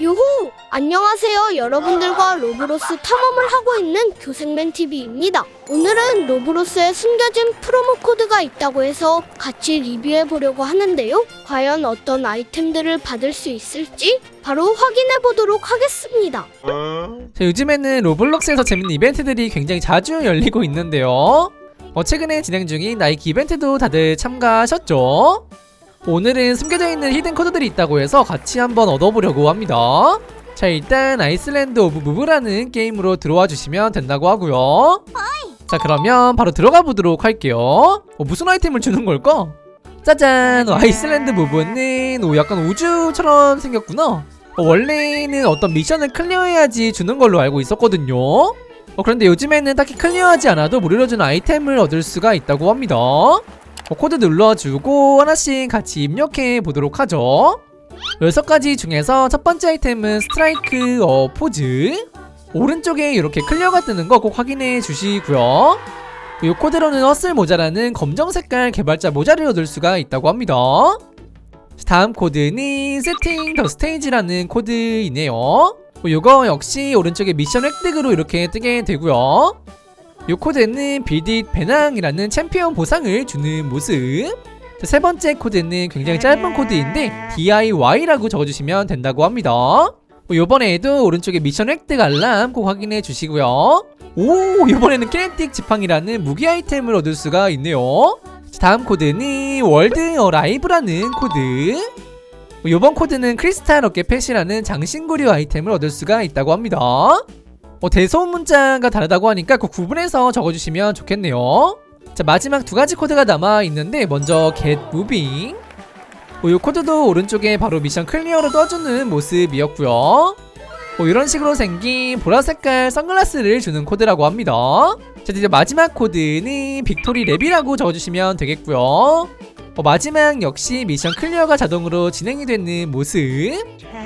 요호! 안녕하세요. 여러분들과 로브로스 탐험을 하고 있는 교생맨TV입니다. 오늘은 로브로스에 숨겨진 프로모 코드가 있다고 해서 같이 리뷰해 보려고 하는데요. 과연 어떤 아이템들을 받을 수 있을지 바로 확인해 보도록 하겠습니다. 자, 요즘에는 로블록스에서 재밌는 이벤트들이 굉장히 자주 열리고 있는데요. 어, 최근에 진행 중인 나이키 이벤트도 다들 참가하셨죠? 오늘은 숨겨져 있는 히든 코드들이 있다고 해서 같이 한번 얻어보려고 합니다. 자, 일단 아이슬란드 오브 무브라는 게임으로 들어와 주시면 된다고 하고요. 자, 그러면 바로 들어가 보도록 할게요. 어, 무슨 아이템을 주는 걸까? 짜잔! 어, 아이슬란드 무브는 오, 약간 우주처럼 생겼구나. 어, 원래는 어떤 미션을 클리어해야지 주는 걸로 알고 있었거든요. 어, 그런데 요즘에는 딱히 클리어하지 않아도 무료로 주는 아이템을 얻을 수가 있다고 합니다. 어, 코드 눌러주고 하나씩 같이 입력해 보도록 하죠. 6가지 중에서 첫 번째 아이템은 스트라이크 어 포즈 오른쪽에 이렇게 클리어가 뜨는 거 꼭 확인해 주시고요. 이 코드로는 헛슬 모자라는 검정 색깔 개발자 모자를 얻을 수가 있다고 합니다. 다음 코드는 세팅 더 스테이지라는 코드이네요. 뭐 요거 역시 오른쪽에 미션 획득으로 이렇게 뜨게 되고요. 요 코드는 빌딧 배낭이라는 챔피언 보상을 주는 모습. 자, 세 번째 코드는 굉장히 짧은 코드인데 DIY라고 적어주시면 된다고 합니다. 뭐 요번에도 오른쪽에 미션 획득 알람 꼭 확인해 주시고요. 오 이번에는 키네틱 지팡이라는 무기 아이템을 얻을 수가 있네요. 자, 다음 코드는 월드 어라이브라는 코드. 뭐 요번 코드는 크리스탈 어깨 펫이라는 장신구류 아이템을 얻을 수가 있다고 합니다. 어, 대소음 문자가 다르다고 하니까 그 구분해서 적어주시면 좋겠네요. 자 마지막 두 가지 코드가 남아 있는데 먼저 get moving. 어, 이 코드도 오른쪽에 바로 미션 클리어로 떠주는 모습이었고요. 뭐 이런 식으로 생긴 보라 색깔 선글라스를 주는 코드라고 합니다. 자 이제 마지막 코드는 빅토리 랩이라고 적어주시면 되겠고요. 어, 마지막 역시 미션 클리어가 자동으로 진행이 되는 모습.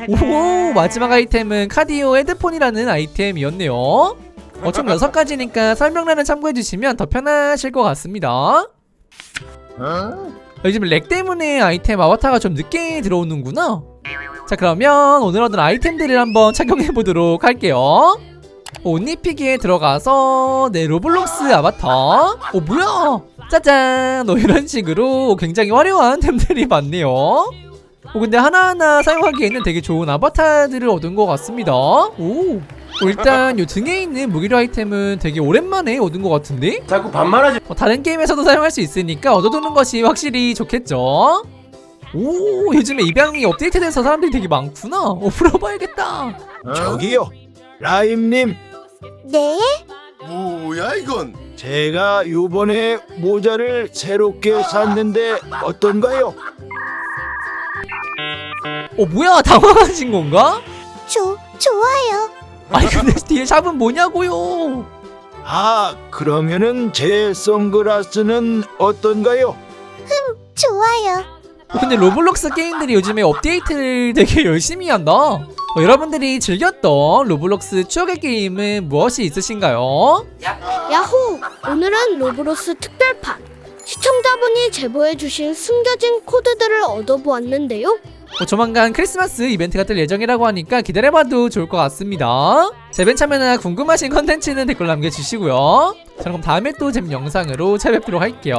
오 마지막 아이템은 카디오 헤드폰이라는 아이템이었네요. 어, 총 6가지니까 설명란을 참고해주시면 더 편하실 것 같습니다. 요즘 렉 때문에 아이템 아바타가 좀 늦게 들어오는구나. 자 그러면 오늘 얻은 아이템들을 한번 착용해보도록 할게요. 옷 입히기에 들어가서 네 로블록스 아바타 어 뭐야? 짜잔. 어, 이런 식으로 굉장히 화려한 템들이 많네요. 어 근데 하나하나 사용하기에는 되게 좋은 아바타들을 얻은 것 같습니다. 오 어, 일단 요 등에 있는 무기류 아이템은 되게 오랜만에 얻은 것 같은데? 자꾸 반말하지 어, 다른 게임에서도 사용할 수 있으니까 얻어두는 것이 확실히 좋겠죠. 오 요즘에 입양이 업데이트돼서 사람들이 되게 많구나. 어 풀어봐야겠다. 저기요 라임님 네? 뭐야 이건 제가 요번에 모자를 새롭게 샀는데 어떤가요? 어 뭐야 당황하신 건가? 조, 좋아요. 아니 근데 뒤에 샵은 뭐냐고요? 아 그러면은 제 선글라스는 어떤가요? 좋아요. 어, 근데 로블록스 게임들이 요즘에 업데이트를 되게 열심히 한다. 어, 여러분들이 즐겼던 로블록스 추억의 게임은 무엇이 있으신가요? 야호! 오늘은 로브로스 특별판. 시청자분이 제보해주신 숨겨진 코드들을 얻어보았는데요. 어, 조만간 크리스마스 이벤트가 뜰 예정이라고 하니까 기다려봐도 좋을 것 같습니다. 제벤 참여나 궁금하신 컨텐츠는 댓글 남겨주시고요. 자 그럼 다음에 또 재밌는 영상으로 찾아뵙도록 할게요.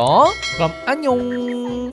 그럼 안녕.